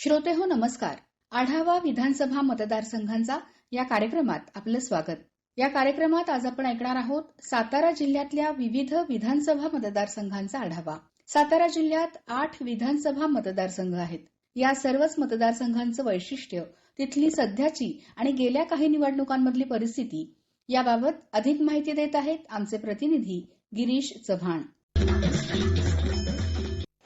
श्रोते हो नमस्कार. आढावा विधानसभा मतदारसंघांचा या कार्यक्रमात आपलं स्वागत. या कार्यक्रमात आज आपण ऐकणार आहोत सातारा जिल्ह्यातल्या विविध विधानसभा मतदारसंघांचा आढावा. सातारा जिल्ह्यात आठ विधानसभा मतदारसंघ आहेत. या सर्वच मतदारसंघांचं वैशिष्ट्य तिथली सध्याची आणि गेल्या काही निवडणुकांमधली परिस्थिती याबाबत अधिक माहिती देत आहेत आमचे प्रतिनिधी गिरीश चव्हाण.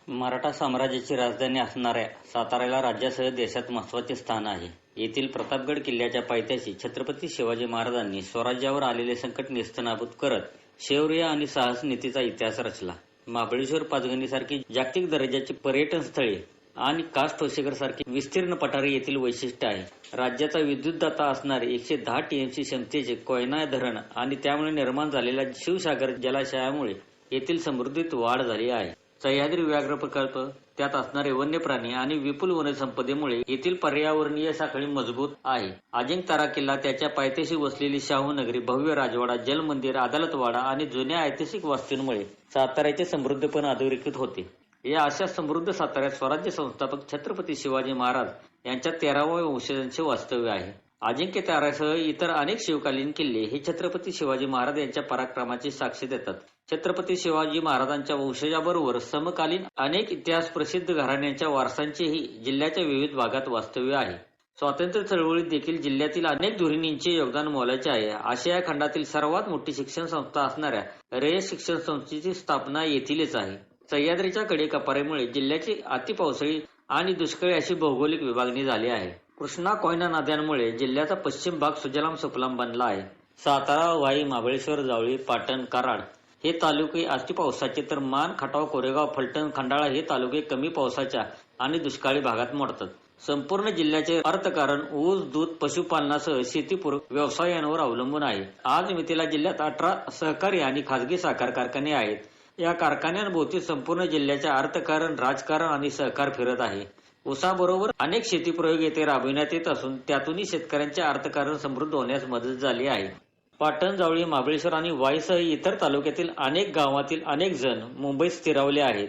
मराठा साम्राज्याची राजधानी असणाऱ्या साताऱ्याला राज्यासह देशात महत्त्वाचे स्थान आहे. येथील प्रतापगड किल्ल्याच्या पायथ्याशी छत्रपती शिवाजी महाराजांनी स्वराज्यावर आलेले संकट नेस्तनाबूत करत शौर्य आणि साहस नीतीचा इतिहास रचला. महाबळेश्वर पाचगणीसारखी जागतिक दर्जाची पर्यटन स्थळे आणि कास ठोसेकर सारखी विस्तीर्ण पठारे येथील वैशिष्ट्य आहे. राज्याचा विद्युतदाता असणारे एकशे दहा टीएमसी क्षमतेचे कोयना धरण आणि त्यामुळे निर्माण झालेल्या शिवसागर जलाशयामुळे येथील समृद्धीत वाढ झाली आहे. सह्याद्री व्याघ्र प्रकल्प त्यात असणारे वन्य प्राणी आणि विपुल वनसंपदेमुळे येथील पर्यावरणीय साखळी मजबूत आहे. अजिंक्यतारा किल्ला त्याच्या पायथ्याशी वसलेली शाहू नगरी भव्य राजवाडा जलमंदिर अदालतवाडा आणि जुन्या ऐतिहासिक वास्तूंमुळे साताऱ्याचे समृद्धपण अधोरेखित होते. या अशा समृद्ध साताऱ्यात स्वराज्य संस्थापक छत्रपती शिवाजी महाराज यांच्या तेराव्या वंशजांचे वास्तव्य आहे. अजिंक्य तारासह इतर अनेक शिवकालीन किल्ले हे छत्रपती शिवाजी महाराज यांच्या पराक्रमाची साक्षी देतात. छत्रपती शिवाजी महाराजांच्या वंशजाबरोबर समकालीन अनेक इतिहास प्रसिद्ध घराण्यांच्या वारसांचेही जिल्ह्याच्या विविध भागात वास्तव्य आहे. स्वातंत्र्य चळवळीत देखील जिल्ह्यातील अनेक धुरिणींचे योगदान मोलाचे आहे. आशिया खंडातील सर्वात मोठी शिक्षण संस्था असणाऱ्या रयत शिक्षण संस्थेची स्थापना येथीलच आहे. सह्याद्रीच्या कडे कपारीमुळे जिल्ह्याची अतिपावसाळी आणि दुष्काळी अशी भौगोलिक विभागणी झाली आहे. कृष्णा कोयना नद्यांमुळे जिल्ह्याचा पश्चिम भाग सुजलाम सुफलाम बनला आहे. सातारा वाई महाबळेश्वर जावळी पाटण कराड हे तालुके अति पावसाचे तर मान खटाव कोरेगाव फलटण खंडाळा हे तालुके कमी पावसाच्या आणि दुष्काळी भागात मोडतात. संपूर्ण जिल्ह्याचे अर्थकारण ऊस दूध पशुपालनासह शेतीपूरक व्यवसायांवर अवलंबून आहे. आज मिथिला जिल्ह्यात अठरा सहकारी आणि खासगी साखर कारखाने आहेत. या कारखान्यांभोवती संपूर्ण जिल्ह्याचे अर्थकारण राजकारण आणि सहकार फिरत आहे. ऊसाबरोबर अनेक शेतीप्रयोग येथे राबविण्यात येत असून त्यातूनही शेतकऱ्यांचे अर्थकारण समृद्ध होण्यास मदत झाली आहे. पाटण जावळी महाबळेश्वर आणि वाईसह इतर तालुक्यातील अनेक गावातील अनेक जण मुंबईत स्थिरावले आहेत.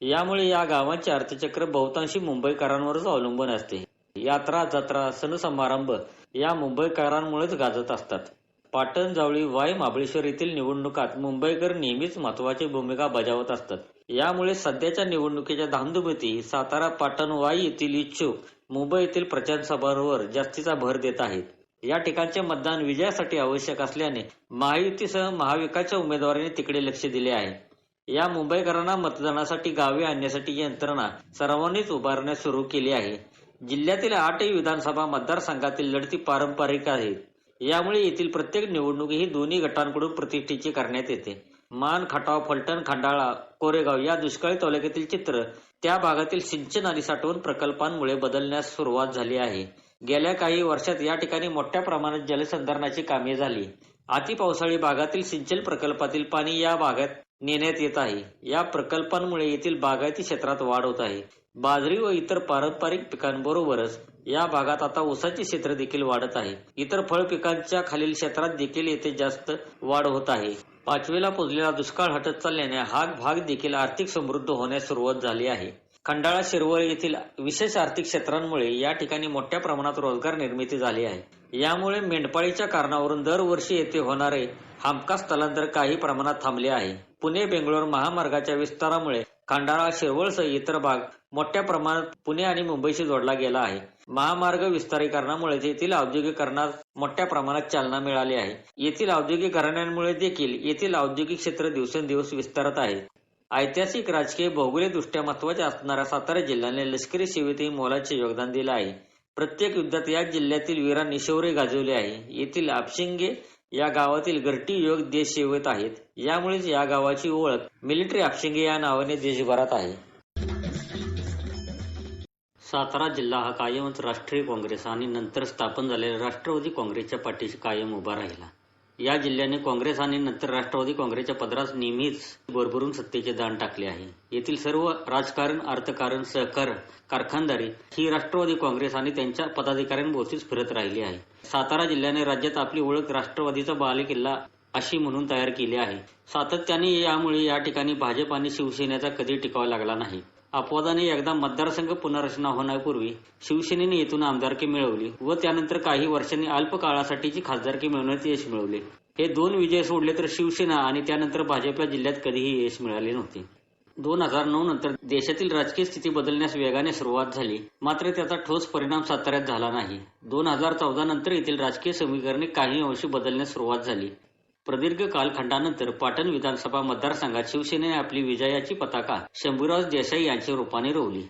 यामुळे या गावांचे अर्थचक्र बहुतांशी मुंबईकरांवरच अवलंबून असते. यात्रा जत्रा सण समारंभ या मुंबईकरांमुळेच गाजत असतात. पाटण जावळी वाय महाबळेश्वर येथील निवडणुकात मुंबईकर नेहमीच महत्वाची भूमिका बजावत असतात. यामुळे सध्याच्या निवडणुकीच्या धामधुमीती सातारा पाटण वाई येथील इच्छुक मुंबई येथील प्रचार सभांवर जास्तीचा भर देत आहेत. या ठिकाणचे मतदान विजयासाठी आवश्यक असल्याने महायुतीसह महाविकासच्या उमेदवारांनी तिकडे लक्ष दिले आहे. या मुंबईकरांना मतदानासाठी गावे आणण्यासाठी यंत्रणा सर्वांनीच उभारण्यास सुरू केली आहे. जिल्ह्यातील आठही विधानसभा मतदारसंघातील लढती पारंपरिक आहेत. यामुळे येथील प्रत्येक निवडणूक ही दोन्ही गटांकडून प्रतिष्ठेची करण्यात येते. मान खटाव फलटण खंडाळा कोरेगाव या दुष्काळी तालुक्यातील चित्र त्या भागातील सिंचन आणि साठवण प्रकल्पांमुळे बदलण्यास सुरुवात झाली आहे. गेल्या काही वर्षात या ठिकाणी मोठ्या प्रमाणात जलसंधारणाची कामे झाली. अतिपावसाळी भागातील सिंचन प्रकल्पातील पाणी या भागात नेण्यात येत आहे. या प्रकल्पांमुळे येथील बागायती क्षेत्रात वाढ होत आहे. बाजरी व इतर पारंपरिक पिकांबरोबरच या भागात आता ऊसाचे क्षेत्र देखील वाढत आहे. इतर फळ पिकांच्या खालील क्षेत्रात देखील येथे जास्त वाढ होत आहे. पाचवीला पुजलेला दुष्काळ हटत चालल्याने हा भाग देखील आर्थिक समृद्ध होण्यास सुरुवात झाली आहे. खंडाळा शिरवळ येथील विशेष आर्थिक क्षेत्रांमुळे या ठिकाणी मोठ्या प्रमाणात रोजगार निर्मिती झाली आहे. यामुळे मेंढपाळीच्या कारणावरून दरवर्षी येथे होणारे हमखास स्थलांतर काही प्रमाणात थांबले आहे. पुणे बेंगलोर महामार्गाच्या विस्तारामुळे खंडाळा शिरवळसह इतर भाग मोठ्या प्रमाणात पुणे आणि मुंबईशी जोडला गेला आहे. महामार्ग विस्तारीकरणामुळे येथील औद्योगिकरणात मोठ्या प्रमाणात चालना मिळाली आहे. येथील औद्योगिक घराण्यांमुळे देखील येथील औद्योगिक क्षेत्र दिवसेंदिवस विस्तारत आहे. ऐतिहासिक राजकीय भौगोलिक दृष्ट्या महत्त्वाचे असणाऱ्या सातारा जिल्ह्याने लष्करी सेवेतही मोलाचे योगदान दिले आहे. प्रत्येक युद्धात या जिल्ह्यातील वीरांनी शौर्य गाजवले आहे. येथील आपशिंगे या गावातील घरटी योग देश सेवेत आहेत. यामुळेच या गावाची ओळख मिलिटरी आपशिंगे या नावाने देशभरात आहे. सातारा जिल्हा हा कायमच राष्ट्रीय काँग्रेस आणि नंतर स्थापन झालेल्या राष्ट्रवादी काँग्रेसच्या पाठीशी कायम उभा राहिला. या जिल्ह्याने काँग्रेस आणि नंतर राष्ट्रवादी काँग्रेसच्या पदरास नेहमीच भरभरून सत्तेचे दान टाकले आहे. येथील सर्व राजकारण अर्थकारण सहकार कारखानदारी ही राष्ट्रवादी काँग्रेस आणि त्यांच्या पदाधिकाऱ्यांभोवतीच फिरत राहिली आहे. सातारा जिल्ह्याने राज्यात आपली ओळख राष्ट्रवादीचा बालेकिल्ला अशी म्हणून तयार केली आहे. सातत्याने यामुळे या ठिकाणी भाजप आणि शिवसेनेचा कधी टिकावा लागला नाही. अपवादाने एकदा मतदारसंघ पुनर्रचना होण्यापूर्वी शिवसेनेने येथून आमदारकी मिळवली व त्यानंतर काही वर्षांनी अल्प काळासाठीची खासदारकी मिळवण्यात यश मिळवले. हे दोन विजय सोडले तर शिवसेना आणि त्यानंतर भाजपला जिल्ह्यात कधीही यश मिळाले नव्हते. दोन हजार नऊ नंतर देशातील राजकीय स्थिती बदलण्यास वेगाने सुरुवात झाली मात्र त्याचा ठोस परिणाम साताऱ्यात झाला नाही. दोन हजार चौदा नंतर येथील राजकीय समीकरणे काही अंशी बदलण्यास सुरुवात झाली. प्रदीर्घ कालखंडानंतर पाटण विधानसभा मतदारसंघात शिवसेनेने आपली विजयाची पताका शंभूराज देसाई यांच्या रूपाने रोवली.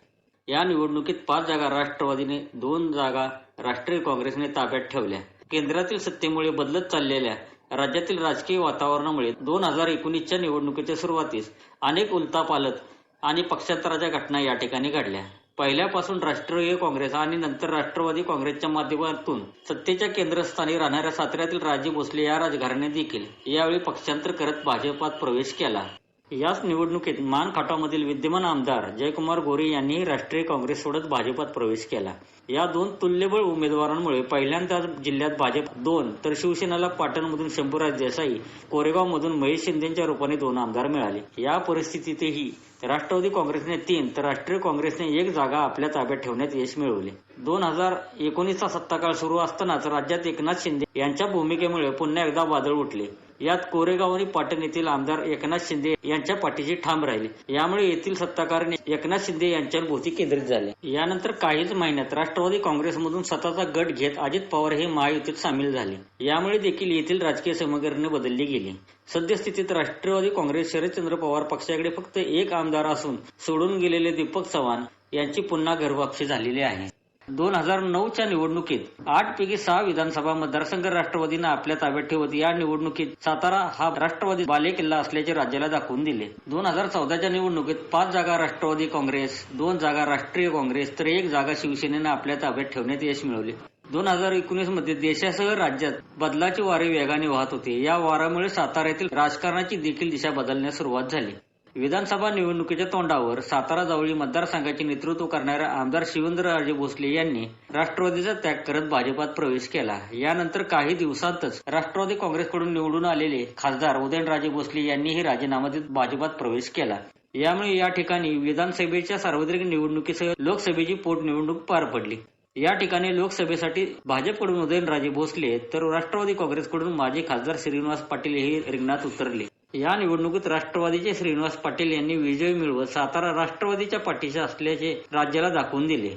या निवडणुकीत पाच जागा राष्ट्रवादीने दोन जागा राष्ट्रीय काँग्रेसने ताब्यात ठेवल्या. केंद्रातील सत्तेमुळे बदलत चाललेल्या राज्यातील राजकीय वातावरणामुळे दोन हजार एकोणीसच्या निवडणुकीच्या सुरुवातीस अनेक उलथापालथ आणि पक्षांतराच्या घटना या ठिकाणी घडल्या. पहिल्यापासून राष्ट्रीय काँग्रेस आणि नंतर राष्ट्रवादी काँग्रेसच्या माध्यमातून सत्तेच्या केंद्रस्थानी राहणाऱ्या साताऱ्यातील राजे भोसले या राजघराणे देखील यावेळी पक्षांतर करत भाजपात प्रवेश केला. याच निवडणुकीत मानखाटामधील विद्यमान आमदार जयकुमार गोरे यांनी राष्ट्रीय काँग्रेस सोडत भाजपात प्रवेश केला. या दोन तुल्यबळ उमेदवारांमुळे पहिल्यांदाच जिल्ह्यात भाजप दोन तर शिवसेनेला पाटणमधून शंभूराज देसाई कोरेगावमधून महेश शिंदेच्या रूपाने दोन आमदार मिळाले. या परिस्थितीतही राष्ट्रवादी काँग्रेसने तीन तर राष्ट्रीय काँग्रेसने एक जागा आपल्या ताब्यात ठेवण्यात यश मिळवले. दोन हजार एकोणीसचा सत्ताकाळ सुरू असतानाच राज्यात एकनाथ शिंदे यांच्या भूमिकेमुळे पुन्हा एकदा वादळ उठले. यात कोरेगाव आणि पाटण येथील आमदार एकनाथ शिंदे यांच्या पाठीशी ठाम राहिले. यामुळे येथील सत्ताकारणे एकनाथ शिंदे यांच्यावर भोवती केंद्रित झाले. यानंतर काहीच महिन्यात राष्ट्रवादी काँग्रेसमधून स्वतःचा गट घेत अजित पवार हे महायुतीत सामील झाले. यामुळे देखील येथील राजकीय समीकरणे बदलली गेली. सद्यस्थितीत राष्ट्रवादी काँग्रेस शरदचंद्र पवार पक्षाकडे फक्त एक आमदार असून सोडून गेलेले दीपक चव्हाण यांची पुन्हा घरवापसी झालेली आहे. दोन हजार नऊच्या निवडणुकीत आठ पैकी सहा विधानसभा मतदारसंघ राष्ट्रवादीनं आपल्या ताब्यात ठेवत या निवडणुकीत सातारा हा राष्ट्रवादी बालेकिल्ला असल्याचे राज्याला दाखवून दिले. दोन हजार चौदाच्या निवडणुकीत पाच जागा राष्ट्रवादी काँग्रेस दोन जागा राष्ट्रीय काँग्रेस तर एक जागा शिवसेनेनं आपल्या ताब्यात ठेवण्यात यश मिळवले. दोन हजार एकोणीसमध्ये देशासह राज्यात बदलाची वारे वेगाने वाहत होते. या वारामुळे साताऱ्यातील राजकारणाची देखील दिशा बदलण्यास सुरुवात झाली. विधानसभा निवडणुकीच्या तोंडावर सातारा जवळी मतदारसंघाचे नेतृत्व करणाऱ्या आमदार शिवेंद्रराजे भोसले यांनी राष्ट्रवादीचा त्याग करत भाजपात प्रवेश केला. यानंतर काही दिवसांतच राष्ट्रवादी काँग्रेसकडून निवडून आलेले खासदार उदयनराजे भोसले यांनीही राजीनामा देत भाजपात प्रवेश केला. यामुळे या ठिकाणी विधानसभेच्या सार्वत्रिक निवडणुकीसह लोकसभेची पोटनिवडणूक पार पडली. या ठिकाणी लोकसभेसाठी भाजपकडून उदयनराजे भोसले तर राष्ट्रवादी काँग्रेसकडून माजी खासदार श्रीनिवास पाटील हे रिंगणात उतरले. या निवडणुकीत राष्ट्रवादीचे श्रीनिवास पाटील यांनी विजय मिळवत सातारा राष्ट्रवादीच्या पाठीशी असल्याचे राज्याला दाखवून दिले.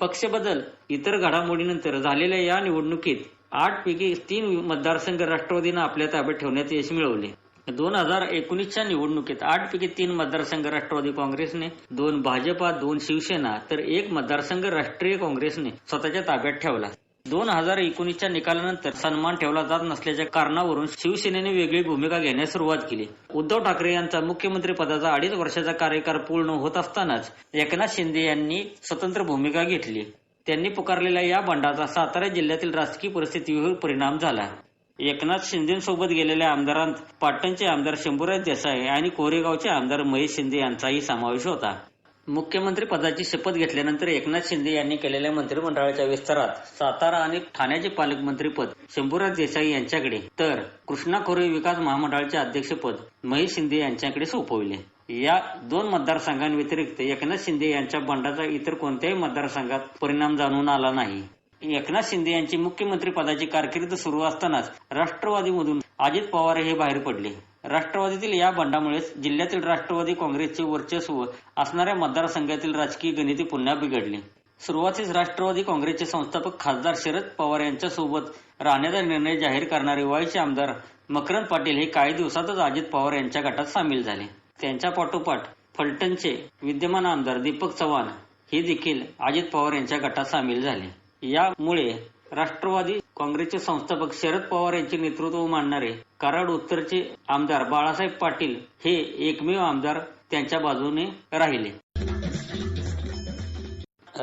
पक्षबदल इतर घडामोडीनंतर झालेल्या या निवडणुकीत आठ पैकी तीन मतदारसंघ राष्ट्रवादीनं आपल्या ताब्यात ठेवण्यात यश मिळवले. दोन हजार एकोणीसच्या निवडणुकीत आठ पैकी तीन मतदारसंघ राष्ट्रवादी काँग्रेसने दोन भाजपा दोन शिवसेना तर एक मतदारसंघ राष्ट्रीय काँग्रेसने स्वतःच्या ताब्यात ठेवला. दोन हजार एकोणीसच्या निकालानंतर सन्मान ठेवला जात नसल्याच्या कारणावरून शिवसेनेने वेगळी भूमिका घेण्यास सुरुवात केली. उद्धव ठाकरे यांचा मुख्यमंत्री पदाचा अडीच वर्षाचा कार्यकाळ पूर्ण होत असतानाच एकनाथ शिंदे यांनी स्वतंत्र भूमिका घेतली. त्यांनी पुकारलेल्या या बंडाचा सातारा जिल्ह्यातील राजकीय परिस्थितीवर परिणाम झाला. एकनाथ शिंदेसोबत गेलेल्या आमदारांत पाटणचे आमदार शंभूराज देसाई आणि कोरेगावचे आमदार महेश शिंदे यांचाही समावेश होता. मुख्यमंत्री पदाची शपथ घेतल्यानंतर एकनाथ शिंदे यांनी केलेल्या मंत्रिमंडळाच्या विस्तारात सातारा आणि ठाण्याचे पालकमंत्रीपद शंभूराज देसाई यांच्याकडे तर कृष्णा खोरे विकास महामंडळाचे अध्यक्षपद महेश शिंदे यांच्याकडे सोपवले. या दोन मतदारसंघांव्यतिरिक्त एकनाथ शिंदे यांच्या बंडाचा इतर कोणत्याही मतदारसंघात परिणाम जाणून आला नाही. एकनाथ शिंदे यांची मुख्यमंत्री पदाची कारकीर्द सुरू असतानाच राष्ट्रवादीमधून अजित पवार हे बाहेर पडले. राष्ट्रवादीतील या बंडामुळेच जिल्ह्यातील राष्ट्रवादी काँग्रेसचे वर्चस्व असणाऱ्या मतदारसंघातील राजकीय गणिती पुन्हा बिघडली. सुरुवातीस राष्ट्रवादी काँग्रेसचे संस्थापक खासदार शरद पवार यांच्यासोबत राहण्याचा निर्णय जाहीर करणारे वाईचे आमदार मकरंद पाटील हे काही दिवसातच अजित पवार यांच्या गटात सामील झाले. त्यांच्या पाठोपाठ फलटणचे विद्यमान आमदार दीपक चव्हाण हे देखील अजित पवार यांच्या गटात सामील झाले. यामुळे राष्ट्रवादी काँग्रेसचे संस्थापक शरद पवार यांचे नेतृत्व मानणारे कराड उत्तरचे आमदार बाळासाहेब पाटील हे एकमेव आमदार त्यांच्या बाजूने राहिले.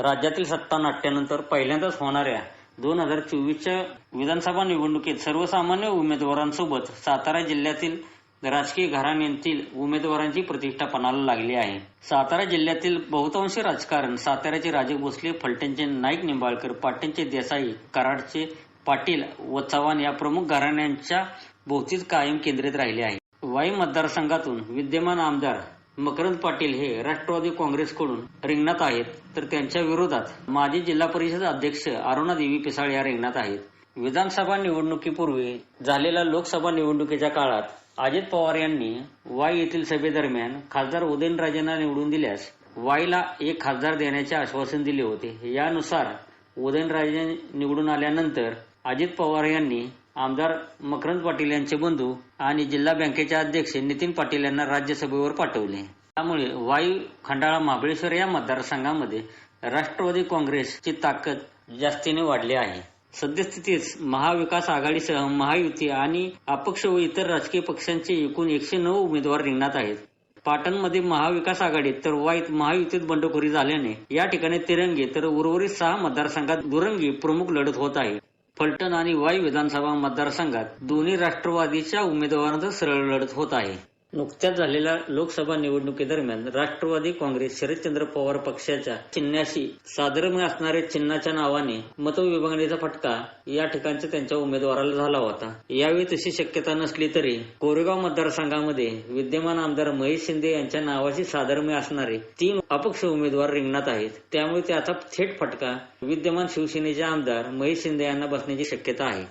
राज्यातील सत्ता नाट्यानंतर पहिल्यांदाच होणाऱ्या दोन हजार चोवीसच्या विधानसभा निवडणुकीत सर्वसामान्य उमेदवारांसोबत सातारा जिल्ह्यातील राजकीय घराण्यांतील उमेदवारांची प्रतिष्ठा पणाला लागली आहे. सातारा जिल्ह्यातील बहुतांश राजकारण साताऱ्याचे राजे भोसले फलटणचे नाईक निंबाळकर पाटणचे देसाई कराडचे पाटील व चव्हाण या प्रमुख घराण्यांच्या भोवतीच कायम केंद्रित राहिले आहे. वाई मतदारसंघातून विद्यमान आमदार मकरंद पाटील हे राष्ट्रवादी काँग्रेसकडून रिंगणात आहेत. तर त्यांच्या विरोधात माजी जिल्हा परिषद अध्यक्ष अरुणा देवी पिसाळ या रिंगणात आहेत. विधानसभा निवडणुकीपूर्वी झालेल्या लोकसभा निवडणुकीच्या काळात अजित पवार यांनी वाई येथील सभेदरम्यान खासदार उदयनराजेंना निवडून दिल्यास वाईला एक खासदार देण्याचे आश्वासन दिले होते. यानुसार उदयनराजे निवडून आल्यानंतर अजित पवार यांनी आमदार मकरंद पाटील यांचे बंधू आणि जिल्हा बँकेचे अध्यक्ष नितीन पाटील यांना राज्यसभेवर पाठवले. त्यामुळे वाई खंडाळा महाबळेश्वर या मतदारसंघामध्ये राष्ट्रवादी काँग्रेसची ताकद जास्तीने वाढली आहे. सद्यस्थितीत महाविकास आघाडीसह महायुती आणि अपक्ष व इतर राजकीय पक्षांचे एकूण एकशे नऊ उमेदवार रिंगणात आहेत. पाटणमध्ये महाविकास आघाडीत तर वाईत महायुतीत बंडखोरी झाल्याने या ठिकाणी तिरंगी तर उर्वरित सहा मतदारसंघात दुरंगी प्रमुख लढत होत आहे. फलटण आणि वाई विधानसभा मतदारसंघात दोन्ही राष्ट्रवादीच्या उमेदवारांचा सरळ लढत होत आहे. नुकत्याच झालेल्या लोकसभा निवडणुकीदरम्यान राष्ट्रवादी काँग्रेस शरदचंद्र पवार पक्षाच्या चिन्हाशी साधर्म्य असणाऱ्या चिन्हाच्या नावाने मतविभागणीचा फटका या ठिकाणच्या त्यांच्या उमेदवाराला झाला होता. यावेळी तशी शक्यता नसली तरी कोरेगाव मतदारसंघामध्ये विद्यमान आमदार महेश शिंदे यांच्या नावाशी साधर्म्य असणारे तीन अपक्ष उमेदवार रिंगणात आहेत. त्यामुळे त्याचा थेट फटका विद्यमान शिवसेनेचे आमदार महेश शिंदे यांना बसण्याची शक्यता आहे.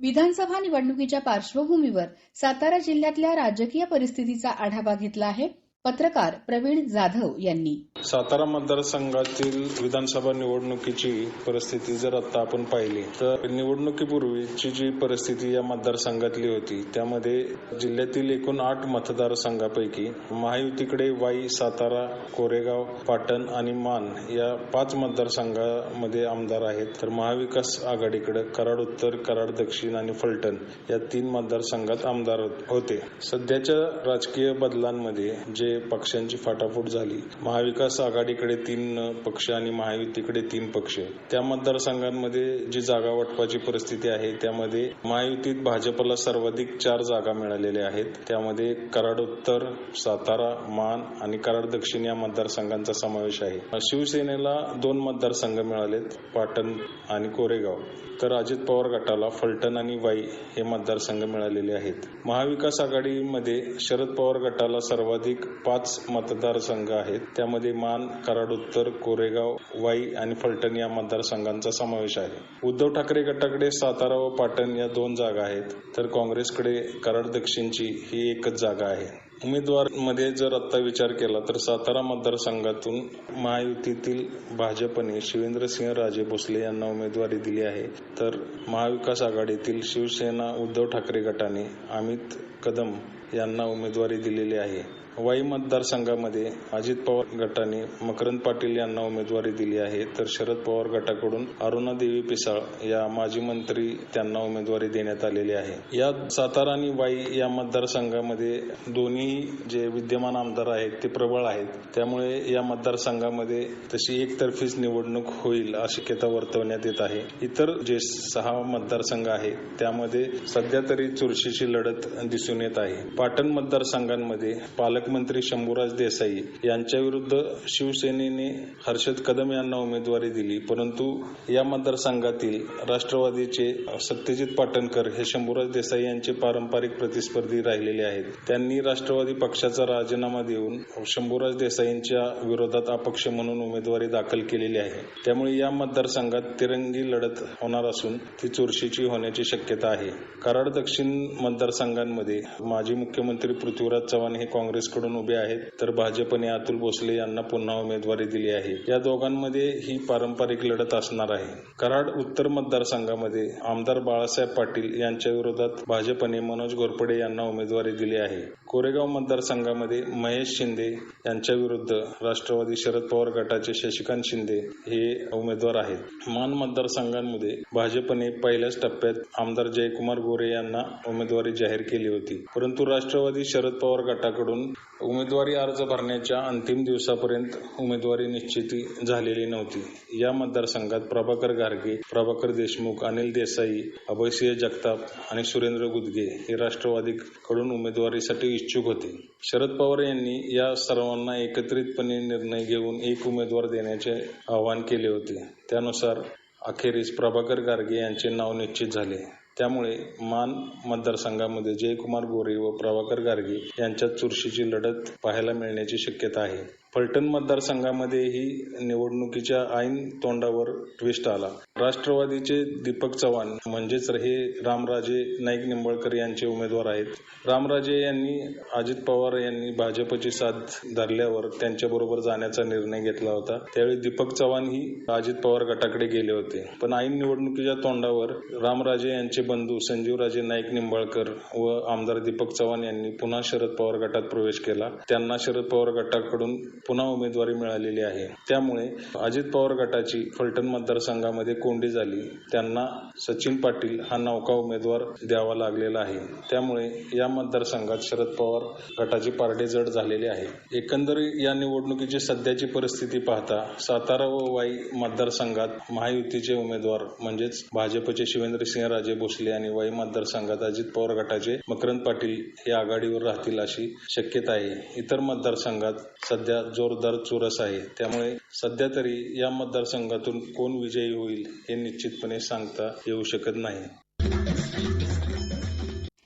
विधानसभा निवडणुकीच्या पार्श्वभूमीवर सातारा जिल्ह्यातल्या राजकीय परिस्थितीचा आढावा घेतला आहे. पत्रकार प्रवीण जाधव यांनी. सातारा मतदारसंघातील विधानसभा निवडणुकीची परिस्थिती जर आता आपण पाहिली तर निवडणुकीपूर्वीची जी परिस्थिती या मतदारसंघातली होती त्यामध्ये जिल्ह्यातील एकूण आठ मतदारसंघापैकी महायुतीकडे वाई सातारा कोरेगाव पाटण आणि मान या पाच मतदारसंघामध्ये आमदार आहेत. तर महाविकास आघाडीकडे कराड उत्तर कराड दक्षिण आणि फलटण या तीन मतदारसंघात आमदार होते. सध्याच्या राजकीय बदलांमध्ये जे पक्षांची फाटाफूट झाली. महाविकास आघाडीकडे तीन पक्ष आणि महायुतीकडे तीन पक्ष. त्या मतदारसंघांमध्ये जी जागा वाटपाची परिस्थिती आहे त्यामध्ये महायुतीत भाजपला सर्वाधिक चार जागा मिळालेल्या आहेत. त्यामध्ये कराड उत्तर सातारा मान आणि कराड दक्षिण या मतदारसंघांचा समावेश आहे. शिवसेनेला दोन मतदारसंघ मिळालेत पाटण आणि कोरेगाव. तर अजित पवार गटाला फलटण आणि वाई हे मतदारसंघ मिळालेले आहेत. महाविकास आघाडीमध्ये शरद पवार गटाला सर्वाधिक पाच मतदारसंघ आहेत. त्यामध्ये मान कराड उत्तर कोरेगाव वाई आणि फलटण या मतदारसंघांचा समावेश आहे. उद्धव ठाकरे गटाकडे सातारा व पाटण या दोन जागा आहेत. तर काँग्रेसकडे कराड दक्षिणची ही एकच जागा आहे. उमेदवारमध्ये जर आता विचार केला तर सातारा मतदारसंघातून महायुतीतील भाजपने शिवेंद्रसिंह राजे भोसले यांना उमेदवारी दिली आहे. तर महाविकास आघाडीतील शिवसेना उद्धव ठाकरे गटाने अमित कदम यांना उमेदवारी दिलेली आहे. वाई मतदारसंघामध्ये अजित पवार गटाने मकरंद पाटील यांना उमेदवारी दिली आहे. तर शरद पवार गटाकडून अरुणा देवी पिसाळ या माजी मंत्री त्यांना उमेदवारी देण्यात आलेली आहे. या सातारा आणि वाई या मतदारसंघामध्ये दोन्ही जे विद्यमान आमदार आहेत ते प्रबळ आहेत. त्यामुळे या मतदारसंघामध्ये तशी एकतर्फीच निवडणूक होईल अशी शक्यता वर्तवण्यात येत आहे. इतर जे सहा मतदारसंघ आहेत त्यामध्ये सध्या तरी चुरशीची लढत दिसून येत आहे. पाटण मतदारसंघांमध्ये पालक पालकमंत्री शंभूराज देसाई यांच्या विरुद्ध शिवसेनेने हर्षद कदम यांना उमेदवारी दिली. परंतु या मतदारसंघातील राष्ट्रवादीचे सत्यजित पाटणकर हे शंभूराज देसाई यांचे पारंपरिक प्रतिस्पर्धी राहिलेले आहेत. त्यांनी राष्ट्रवादी पक्षाचा राजीनामा देऊन शंभूराज देसाईंच्या विरोधात अपक्ष म्हणून उमेदवारी दाखल केलेली आहे. त्यामुळे या मतदारसंघात तिरंगी लढत होणार असून ती चुरशीची होण्याची शक्यता आहे. कराड दक्षिण मतदारसंघांमध्ये माजी मुख्यमंत्री पृथ्वीराज चव्हाण हे काँग्रेसकडून उभे आहेत. तर भाजपने अतुल भोसले यांना पुन्हा उमेदवारी दिली आहे. या दोघांमध्ये ही पारंपरिक लढत असणार आहे. कराड उत्तर मतदारसंघामध्ये आमदार बाळासाहेब पाटील यांच्या विरोधात भाजपने मनोज घोरपडे यांना उमेदवारी दिली आहे. कोरेगाव मतदारसंघामध्ये महेश शिंदे यांच्या विरुद्ध राष्ट्रवादी शरद पवार गटाचे शशिकांत शिंदे हे उमेदवार आहेत. मान मतदारसंघांमध्ये भाजपने पहिल्याच टप्प्यात आमदार जयकुमार गोरे यांना उमेदवारी जाहीर केली होती. परंतु राष्ट्रवादी शरद पवार गटाकडून उमेदवारी अर्ज भरण्याच्या अंतिम दिवसापर्यंत उमेदवारी निश्चिती झालेली नव्हती. या मतदारसंघात प्रभाकर गारगे प्रभाकर देशमुख अनिल देसाई अभयसिंह जगताप आणि सुरेंद्र गुदगे हे राष्ट्रवादीकडून उमेदवारीसाठी इच्छुक होते. शरद पवार यांनी या सर्वांना एकत्रितपणे निर्णय घेऊन एक उमेदवार देण्याचे आवाहन केले होते. त्यानुसार अखेरीस प्रभाकर गारगे यांचे नाव निश्चित झाले. त्यामुळे मान मतदारसंघामध्ये जयकुमार गोरे व प्रभाकर गार्गी यांच्यात चुरशीची लढत पाहायला मिळण्याची शक्यता आहे. फलटण मतदारसंघामध्येही निवडणुकीच्या ऐन तोंडावर ट्विस्ट आला. राष्ट्रवादीचे दीपक चव्हाण म्हणजेच हे रामराजे नाईक निंबाळकर यांचे उमेदवार आहेत. रामराजे यांनी अजित पवार यांनी भाजपची साथ धरल्यावर त्यांच्याबरोबर जाण्याचा निर्णय घेतला होता. त्यावेळी दीपक चव्हाण ही अजित पवार गटाकडे गेले होते. पण ऐन निवडणुकीच्या तोंडावर रामराजे यांचे बंधू संजीवराजे नाईक निंबाळकर व आमदार दीपक चव्हाण यांनी पुन्हा शरद पवार गटात प्रवेश केला. त्यांना शरद पवार गटाकडून पुन्हा उमेदवारी मिळालेली आहे. त्यामुळे अजित पवार गटाची फलटण मतदारसंघामध्ये कोंडी झाली. त्यांना सचिन पाटील हा नौका उमेदवार द्यावा लागलेला आहे. त्यामुळे या मतदारसंघात शरद पवार गटाची पारडे जड झालेले आहे. एकंदर या निवडणुकीची सध्याची परिस्थिती पाहता सातारा व वाई मतदारसंघात महायुतीचे उमेदवार म्हणजेच भाजपचे शिवेंद्रसिंहराजे भोसले आणि वाई मतदारसंघात अजित पवार गटाचे मकरंद पाटील हे आघाडीवर राहतील अशी शक्यता आहे. इतर मतदारसंघात सध्या जोरदार चुरस आहे. त्यामुळे सध्या तरी या मतदारसंघातून कोण विजयी होईल हे निश्चितपणे सांगता येऊ शकत नाही.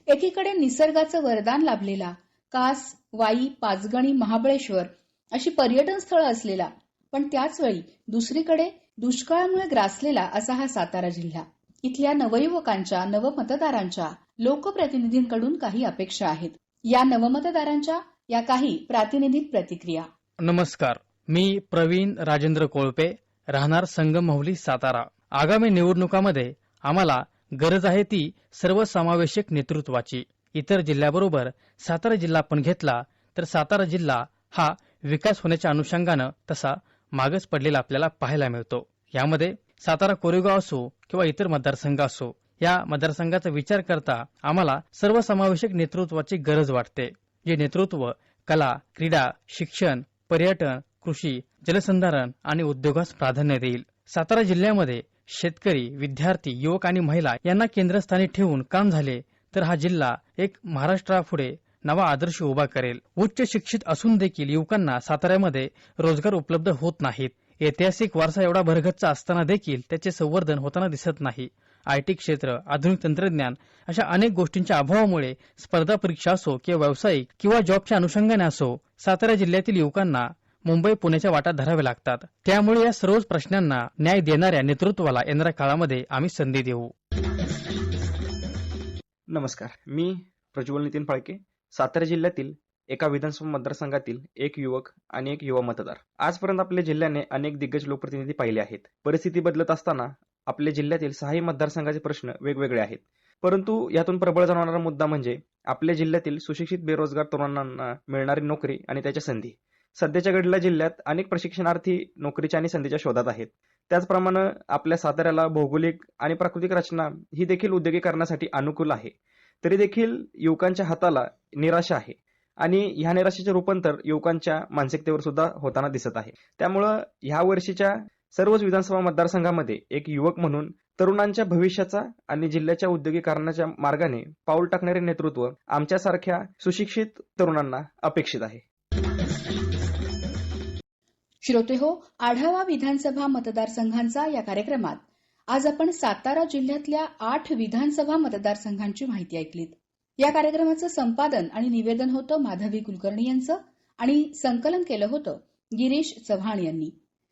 एकीकडे निसर्गाचं वरदान लाभलेला कास वाई पाचगणी महाबळेश्वर अशी पर्यटन स्थळं असलेला पण त्याच वेळी दुसरीकडे दुष्काळामुळे ग्रासलेला असा हा सातारा जिल्हा. इथल्या नवयुवकांच्या नवमतदारांच्या लोकप्रतिनिधींकडून काही अपेक्षा आहेत. या नवमतदारांच्या या काही प्रातिनिधिक प्रतिक्रिया. नमस्कार. मी प्रवीण राजेंद्र कोळपे राहणार संगमहुली सातारा. आगामी निवडणुकामध्ये आम्हाला गरज आहे ती सर्वसमावेशक नेतृत्वाची. इतर जिल्ह्याबरोबर सातारा जिल्हा पण घेतला तर सातारा जिल्हा हा विकास होण्याच्या अनुषंगानं तसा मागच पडलेला आपल्याला पाहायला मिळतो. यामध्ये सातारा कोरेगाव असो किंवा इतर मतदारसंघ असो या मतदारसंघाचा विचार करता आम्हाला सर्वसमावेशक नेतृत्वाची गरज वाटते. जे नेतृत्व कला क्रीडा शिक्षण पर्यटन कृषी जलसंधारण आणि उद्योगास प्राधान्य देईल. सातारा जिल्ह्यामध्ये शेतकरी विद्यार्थी युवक आणि महिला यांना केंद्रस्थानी ठेवून काम झाले तर हा जिल्हा एक महाराष्ट्रापुढे नवा आदर्श उभा करेल. उच्च शिक्षित असून देखील युवकांना साताऱ्यामध्ये रोजगार उपलब्ध होत नाहीत. ऐतिहासिक वारसा एवढा भरगच्चा असताना देखील त्याचे संवर्धन होताना दिसत नाही. आयटी क्षेत्र आधुनिक तंत्रज्ञान अशा अनेक गोष्टींच्या अभावामुळे स्पर्धा परीक्षा असो किंवा व्यावसायिक किंवा जॉबच्या अनुषंगाने असो सातारा जिल्ह्यातील युवकांना मुंबई पुण्याच्या वाटा धराव्या लागतात. त्यामुळे या सर्वच प्रश्नांना न्याय देणाऱ्या नेतृत्वाला येणाऱ्या काळामध्ये आम्ही संधी देऊ. नमस्कार मी प्रज्वल नितीन फाळके सातारा जिल्ह्यातील एका विधानसभा मतदारसंघातील एक युवक आणि एक युवा मतदार. आजपर्यंत आपल्या जिल्ह्याने अनेक दिग्गज लोकप्रतिनिधी पाहिले आहेत. परिस्थिती बदलत असताना आपल्या जिल्ह्यातील सहाही मतदारसंघाचे प्रश्न वेगवेगळे आहेत. परंतु यातून प्रबळ जाणवणारा मुद्दा म्हणजे आपल्या जिल्ह्यातील सुशिक्षित बेरोजगार तरुणांना मिळणारी नोकरी आणि त्याच्या संधी. सध्याच्या घडीला जिल्ह्यात अनेक प्रशिक्षणार्थी नोकरीच्या आणि संधीच्या शोधात आहेत. त्याचप्रमाणे आपल्या साताऱ्याला भौगोलिक आणि प्राकृतिक रचना ही देखील उद्योगीकरणासाठी अनुकूल आहे. तरी देखील युवकांच्या हाताला निराशा आहे आणि ह्या निराशेचे रूपांतर युवकांच्या मानसिकतेवर सुद्धा होताना दिसत आहे. त्यामुळं ह्या वर्षीच्या सर्वच विधानसभा मतदारसंघामध्ये एक युवक म्हणून तरुणांच्या भविष्याचा आणि जिल्ह्याच्या उद्योगीकरणाच्या मार्गाने पाऊल टाकणारे नेतृत्व आमच्यासारख्या सुशिक्षित तरुणांना अपेक्षित आहे. श्रोते हो आढावा विधानसभा मतदारसंघांचा या कार्यक्रमात आज आपण सातारा जिल्ह्यातल्या आठ विधानसभा मतदारसंघांची माहिती ऐकलीत. या कार्यक्रमाचं संपादन आणि निवेदन होतं माधवी कुलकर्णी यांचं आणि संकलन केलं होतं गिरीश चव्हाण यांनी.